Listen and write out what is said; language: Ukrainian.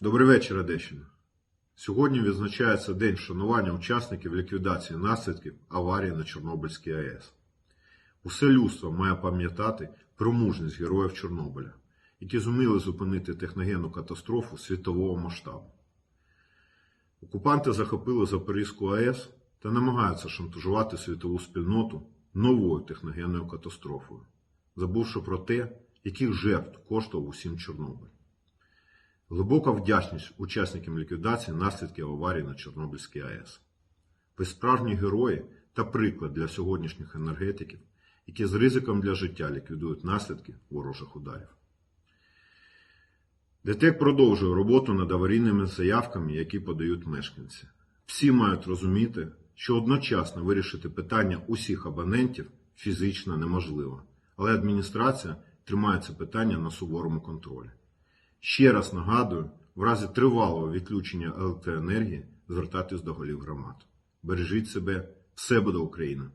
Добрий вечір, Одещина. Сьогодні відзначається День вшанування учасників ліквідації наслідків аварії на Чорнобильській АЕС. Усе людство має пам'ятати про мужність героїв Чорнобиля, які зуміли зупинити техногенну катастрофу світового масштабу. Окупанти захопили Запорізьку АЕС та намагаються шантажувати світову спільноту новою техногенною катастрофою, забувши про те, яких жертв коштував усім Чорнобиль. Глибока вдячність учасникам ліквідації наслідків аварії на Чорнобильській АЕС. Ви справжні герої та приклад для сьогоднішніх енергетиків, які з ризиком для життя ліквідують наслідки ворожих ударів. ДТЕК продовжує роботу над аварійними заявками, які подають мешканці. Всі мають розуміти, що одночасно вирішити питання усіх абонентів фізично неможливо, але адміністрація тримає це питання на суворому контролі. Ще раз нагадую, в разі тривалого відключення електроенергії звертатись до голів громад. Бережіть себе, все буде Україна!